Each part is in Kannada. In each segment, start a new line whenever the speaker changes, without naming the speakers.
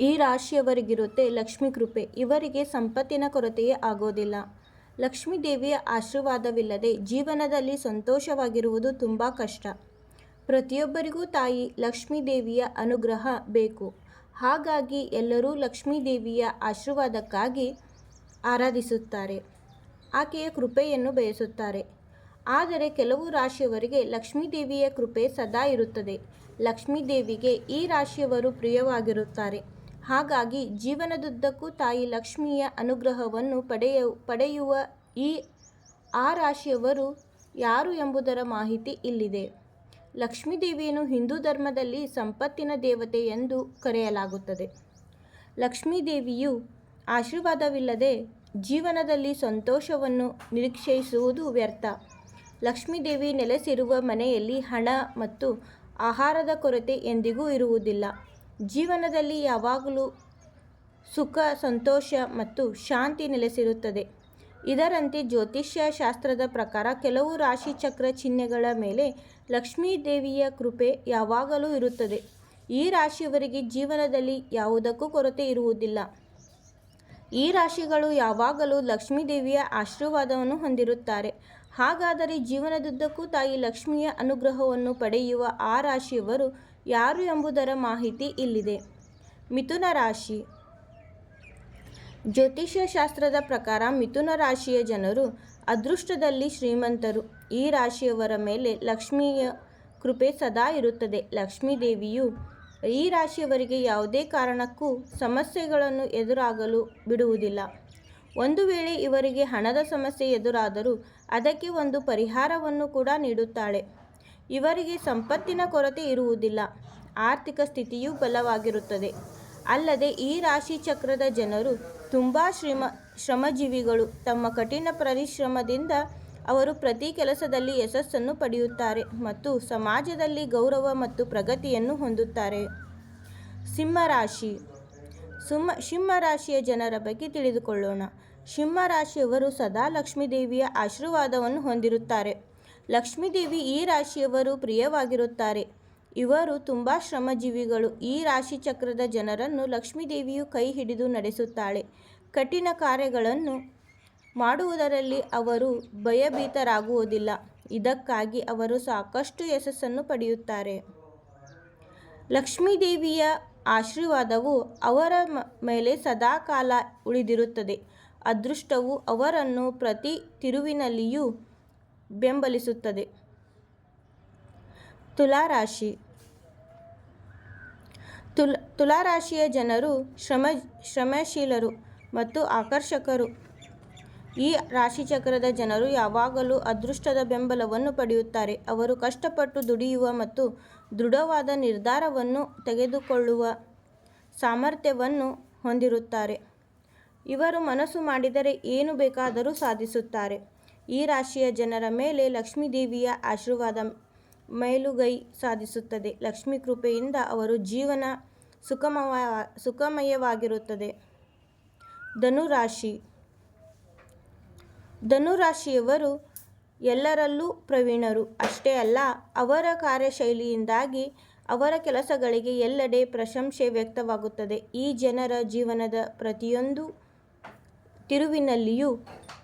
ಈ ರಾಶಿಯವರಿಗಿರುತ್ತೆ ಲಕ್ಷ್ಮೀ ಕೃಪೆ. ಇವರಿಗೆ ಸಂಪತ್ತಿನ ಕೊರತೆಯೇ ಆಗೋದಿಲ್ಲ. ಲಕ್ಷ್ಮೀ ದೇವಿಯ ಆಶೀರ್ವಾದವಿಲ್ಲದೆ ಜೀವನದಲ್ಲಿ ಸಂತೋಷವಾಗಿರುವುದು ತುಂಬ ಕಷ್ಟ. ಪ್ರತಿಯೊಬ್ಬರಿಗೂ ತಾಯಿ ಲಕ್ಷ್ಮೀ ದೇವಿಯ ಅನುಗ್ರಹ ಬೇಕು. ಹಾಗಾಗಿ ಎಲ್ಲರೂ ಲಕ್ಷ್ಮೀ ದೇವಿಯ ಆಶೀರ್ವಾದಕ್ಕಾಗಿ ಆರಾಧಿಸುತ್ತಾರೆ. ಆಕೆಯ ಕೃಪೆಯನ್ನು ಬಯಸುತ್ತಾರೆ. ಆದರೆ ಕೆಲವು ರಾಶಿಯವರಿಗೆ ಲಕ್ಷ್ಮೀ ದೇವಿಯ ಕೃಪೆ ಸದಾ ಇರುತ್ತದೆ. ಲಕ್ಷ್ಮೀ ದೇವಿಗೆ ಈ ರಾಶಿಯವರು ಪ್ರಿಯವಾಗಿರುತ್ತಾರೆ. ಹಾಗಾಗಿ ಜೀವನದುದ್ದಕ್ಕೂ ತಾಯಿ ಲಕ್ಷ್ಮಿಯ ಅನುಗ್ರಹವನ್ನು ಪಡೆಯ, ಪಡೆಯುವ ಈ ಆ ರಾಶಿಯವರು ಯಾರು ಎಂಬುದರ ಮಾಹಿತಿ ಇಲ್ಲಿದೆ. ಲಕ್ಷ್ಮೀದೇವಿಯನ್ನು ಹಿಂದೂ ಧರ್ಮದಲ್ಲಿ ಸಂಪತ್ತಿನ ದೇವತೆ ಎಂದು ಕರೆಯಲಾಗುತ್ತದೆ. ಲಕ್ಷ್ಮೀದೇವಿಯು ಆಶೀರ್ವಾದವಿಲ್ಲದೆ ಜೀವನದಲ್ಲಿ ಸಂತೋಷವನ್ನು ನಿರೀಕ್ಷಿಸುವುದು ವ್ಯರ್ಥ. ಲಕ್ಷ್ಮೀದೇವಿ ನೆಲೆಸಿರುವ ಮನೆಯಲ್ಲಿ ಹಣ ಮತ್ತು ಆಹಾರದ ಕೊರತೆ ಎಂದಿಗೂ ಇರುವುದಿಲ್ಲ. ಜೀವನದಲ್ಲಿ ಯಾವಾಗಲೂ ಸುಖ, ಸಂತೋಷ ಮತ್ತು ಶಾಂತಿ ನೆಲೆಸಿರುತ್ತದೆ. ಇದರಂತೆ ಜ್ಯೋತಿಷ್ಯ ಶಾಸ್ತ್ರದ ಪ್ರಕಾರ ಕೆಲವು ರಾಶಿ ಚಕ್ರ ಚಿಹ್ನೆಗಳ ಮೇಲೆ ಲಕ್ಷ್ಮೀ ದೇವಿಯ ಕೃಪೆ ಯಾವಾಗಲೂ ಇರುತ್ತದೆ. ಈ ರಾಶಿಯವರಿಗೆ ಜೀವನದಲ್ಲಿ ಯಾವುದಕ್ಕೂ ಕೊರತೆ ಇರುವುದಿಲ್ಲ. ಈ ರಾಶಿಗಳು ಯಾವಾಗಲೂ ಲಕ್ಷ್ಮೀ ದೇವಿಯ ಆಶೀರ್ವಾದವನ್ನು ಹೊಂದಿರುತ್ತಾರೆ. ಹಾಗಾದರೆ ಜೀವನದುದ್ದಕ್ಕೂ ತಾಯಿ ಲಕ್ಷ್ಮಿಯ ಅನುಗ್ರಹವನ್ನು ಪಡೆಯುವ ಆ ರಾಶಿಯವರು ಯಾರು ಎಂಬುದರ ಮಾಹಿತಿ ಇಲ್ಲಿದೆ. ಮಿಥುನ ರಾಶಿ. ಜ್ಯೋತಿಷ್ಯ ಶಾಸ್ತ್ರದ ಪ್ರಕಾರ ಮಿಥುನ ರಾಶಿಯ ಜನರು ಅದೃಷ್ಟದಲ್ಲಿ ಶ್ರೀಮಂತರು. ಈ ರಾಶಿಯವರ ಮೇಲೆ ಲಕ್ಷ್ಮಿಯ ಕೃಪೆ ಸದಾ ಇರುತ್ತದೆ. ಲಕ್ಷ್ಮೀ ದೇವಿಯು ಈ ರಾಶಿಯವರಿಗೆ ಯಾವುದೇ ಕಾರಣಕ್ಕೂ ಸಮಸ್ಯೆಗಳನ್ನು ಎದುರಾಗಲು ಬಿಡುವುದಿಲ್ಲ. ಒಂದು ವೇಳೆ ಇವರಿಗೆ ಹಣದ ಸಮಸ್ಯೆ ಎದುರಾದರೂ ಅದಕ್ಕೆ ಒಂದು ಪರಿಹಾರವನ್ನು ಕೂಡ ನೀಡುತ್ತಾಳೆ. ಇವರಿಗೆ ಸಂಪತ್ತಿನ ಕೊರತೆ ಇರುವುದಿಲ್ಲ. ಆರ್ಥಿಕ ಸ್ಥಿತಿಯೂ ಬಲವಾಗಿರುತ್ತದೆ. ಅಲ್ಲದೆ ಈ ರಾಶಿ ಚಕ್ರದ ಜನರು ತುಂಬ ಶ್ರಮ, ಶ್ರಮಜೀವಿಗಳು. ತಮ್ಮ ಕಠಿಣ ಪರಿಶ್ರಮದಿಂದ ಅವರು ಪ್ರತಿ ಕೆಲಸದಲ್ಲಿ ಯಶಸ್ಸನ್ನು ಪಡೆಯುತ್ತಾರೆ ಮತ್ತು ಸಮಾಜದಲ್ಲಿ ಗೌರವ ಮತ್ತು ಪ್ರಗತಿಯನ್ನು ಹೊಂದುತ್ತಾರೆ. ಸಿಂಹರಾಶಿ. ಸುಮ್ಮ ಸಿಂಹ ರಾಶಿಯ ಜನರ ಬಗ್ಗೆ ತಿಳಿದುಕೊಳ್ಳೋಣ. ಸಿಂಹ ರಾಶಿಯವರು ಸದಾ ಲಕ್ಷ್ಮೀದೇವಿಯ ಆಶೀರ್ವಾದವನ್ನು ಹೊಂದಿರುತ್ತಾರೆ. ಲಕ್ಷ್ಮೀ ದೇವಿ ಈ ರಾಶಿಯವರು ಪ್ರಿಯವಾಗಿರುತ್ತಾರೆ. ಇವರು ತುಂಬ ಶ್ರಮಜೀವಿಗಳು. ಈ ರಾಶಿ ಚಕ್ರದ ಜನರನ್ನು ಲಕ್ಷ್ಮೀದೇವಿಯು ಕೈ ಹಿಡಿದು ನಡೆಸುತ್ತಾಳೆ. ಕಠಿಣ ಕಾರ್ಯಗಳನ್ನು ಮಾಡುವುದರಲ್ಲಿ ಅವರು ಭಯಭೀತರಾಗುವುದಿಲ್ಲ. ಇದಕ್ಕಾಗಿ ಅವರು ಸಾಕಷ್ಟು ಯಶಸ್ಸನ್ನು ಪಡೆಯುತ್ತಾರೆ. ಲಕ್ಷ್ಮೀದೇವಿಯ ಆಶೀರ್ವಾದವು ಅವರ ಮೇಲೆ ಸದಾಕಾಲ ಉಳಿದಿರುತ್ತದೆ. ಅದೃಷ್ಟವು ಅವರನ್ನು ಪ್ರತಿ ತಿರುವಿನಲ್ಲಿಯೂ ಬೆಂಬಲಿಸುತ್ತದೆ. ತುಲಾರಾಶಿ. ತುಲ, ತುಲಾರಾಶಿಯ ಜನರು ಶ್ರಮ, ಶ್ರಮಶೀಲರು ಮತ್ತು ಆಕರ್ಷಕರು. ಈ ರಾಶಿಚಕ್ರದ ಜನರು ಯಾವಾಗಲೂ ಅದೃಷ್ಟದ ಬೆಂಬಲವನ್ನು ಪಡೆಯುತ್ತಾರೆ. ಅವರು ಕಷ್ಟಪಟ್ಟು ದುಡಿಯುವ ಮತ್ತು ದೃಢವಾದ ನಿರ್ಧಾರವನ್ನು ತೆಗೆದುಕೊಳ್ಳುವ ಸಾಮರ್ಥ್ಯವನ್ನು ಹೊಂದಿರುತ್ತಾರೆ. ಇವರು ಮನಸ್ಸು ಮಾಡಿದರೆ ಏನು ಬೇಕಾದರೂ ಸಾಧಿಸುತ್ತಾರೆ. ಈ ರಾಶಿಯ ಜನರ ಮೇಲೆ ಲಕ್ಷ್ಮೀ ದೇವಿಯ ಆಶೀರ್ವಾದ ಮೇಲುಗೈ ಸಾಧಿಸುತ್ತದೆ. ಲಕ್ಷ್ಮೀ ಕೃಪೆಯಿಂದ ಅವರು ಜೀವನ ಸುಖಮವ, ಸುಖಮಯವಾಗಿರುತ್ತದೆ. ಧನುರಾಶಿ. ಧನುರಾಶಿಯವರು ಎಲ್ಲರಲ್ಲೂ ಪ್ರವೀಣರು. ಅಷ್ಟೇ ಅಲ್ಲ, ಅವರ ಕಾರ್ಯಶೈಲಿಯಿಂದಾಗಿ ಅವರ ಕೆಲಸಗಳಿಗೆ ಎಲ್ಲೆಡೆ ಪ್ರಶಂಸೆ ವ್ಯಕ್ತವಾಗುತ್ತದೆ. ಈ ಜನರ ಜೀವನದ ಪ್ರತಿಯೊಂದು ತಿರುವಿನಲ್ಲಿಯೂ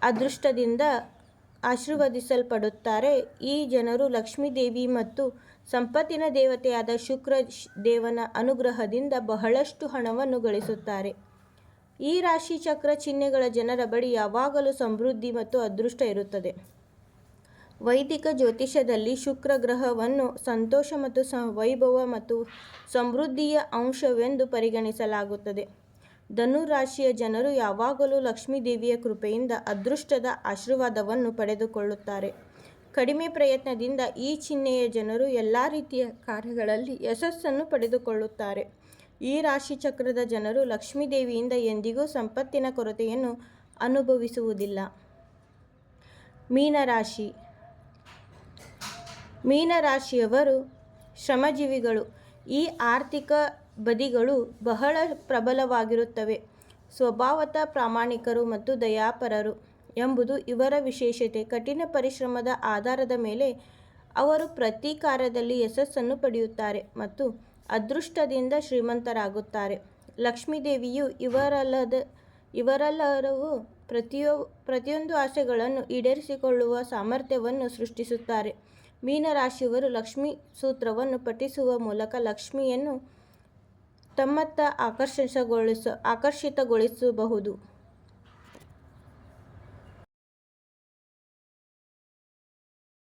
ಅದೃಷ್ಟದಿಂದ ಆಶೀರ್ವದಿಸಲ್ಪಡುತ್ತಾರೆ. ಈ ಜನರು ಲಕ್ಷ್ಮೀದೇವಿ ಮತ್ತು ಸಂಪತ್ತಿನ ದೇವತೆಯಾದ ಶುಕ್ರ ದೇವನ ಅನುಗ್ರಹದಿಂದ ಬಹಳಷ್ಟು ಹಣವನ್ನು ಗಳಿಸುತ್ತಾರೆ. ಈ ರಾಶಿ ಚಕ್ರ ಚಿಹ್ನೆಗಳ ಜನರ ಬಳಿ ಯಾವಾಗಲೂ ಸಮೃದ್ಧಿ ಮತ್ತು ಅದೃಷ್ಟ ಇರುತ್ತದೆ. ವೈದಿಕ ಜ್ಯೋತಿಷ್ಯದಲ್ಲಿ ಶುಕ್ರ ಗ್ರಹವನ್ನು ಸಂತೋಷ ಮತ್ತು ವೈಭವ ಮತ್ತು ಸಮೃದ್ಧಿಯ ಅಂಶವೆಂದು ಪರಿಗಣಿಸಲಾಗುತ್ತದೆ. ಧನು ರಾಶಿಯ ಜನರು ಯಾವಾಗಲೂ ಲಕ್ಷ್ಮೀ ದೇವಿಯ ಕೃಪೆಯಿಂದ ಅದೃಷ್ಟದ ಆಶೀರ್ವಾದವನ್ನು ಪಡೆದುಕೊಳ್ಳುತ್ತಾರೆ. ಕಡಿಮೆ ಪ್ರಯತ್ನದಿಂದ ಈ ಚಿಹ್ನೆಯ ಜನರು ಎಲ್ಲ ರೀತಿಯ ಕಾರ್ಯಗಳಲ್ಲಿ ಯಶಸ್ಸನ್ನು ಪಡೆದುಕೊಳ್ಳುತ್ತಾರೆ. ಈ ರಾಶಿ ಚಕ್ರದ ಜನರು ಲಕ್ಷ್ಮೀ ದೇವಿಯಿಂದ ಎಂದಿಗೂ ಸಂಪತ್ತಿನ ಕೊರತೆಯನ್ನು ಅನುಭವಿಸುವುದಿಲ್ಲ. ಮೀನರಾಶಿ. ಮೀನರಾಶಿಯವರು ಶ್ರಮಜೀವಿಗಳು. ಈ ಆರ್ಥಿಕ ಬದಿಗಳು ಬಹಳ ಪ್ರಬಲವಾಗಿರುತ್ತವೆ. ಸ್ವಭಾವತಃ ಪ್ರಾಮಾಣಿಕರು ಮತ್ತು ದಯಾಪರರು ಎಂಬುದು ಇವರ ವಿಶೇಷತೆ. ಕಠಿಣ ಪರಿಶ್ರಮದ ಆಧಾರದ ಮೇಲೆ ಅವರು ಪ್ರತೀಕಾರದಲ್ಲಿ ಯಶಸ್ಸನ್ನು ಪಡೆಯುತ್ತಾರೆ ಮತ್ತು ಅದೃಷ್ಟದಿಂದ ಶ್ರೀಮಂತರಾಗುತ್ತಾರೆ. ಲಕ್ಷ್ಮೀದೇವಿಯು ಇವರಲ್ಲದ ಇವರೆಲ್ಲರೂ ಪ್ರತಿಯೊ, ಪ್ರತಿಯೊಂದು ಆಸೆಗಳನ್ನು ಈಡೇರಿಸಿಕೊಳ್ಳುವ ಸಾಮರ್ಥ್ಯವನ್ನು ಸೃಷ್ಟಿಸುತ್ತಾರೆ. ಮೀನರಾಶಿಯವರು ಲಕ್ಷ್ಮೀ ಸೂತ್ರವನ್ನು ಪಠಿಸುವ ಮೂಲಕ ಲಕ್ಷ್ಮಿಯನ್ನು ತಮ್ಮತ್ತ ಆಕರ್ಷಿಸಗೊಳಿಸ ಆಕರ್ಷಿತಗೊಳಿಸಬಹುದು.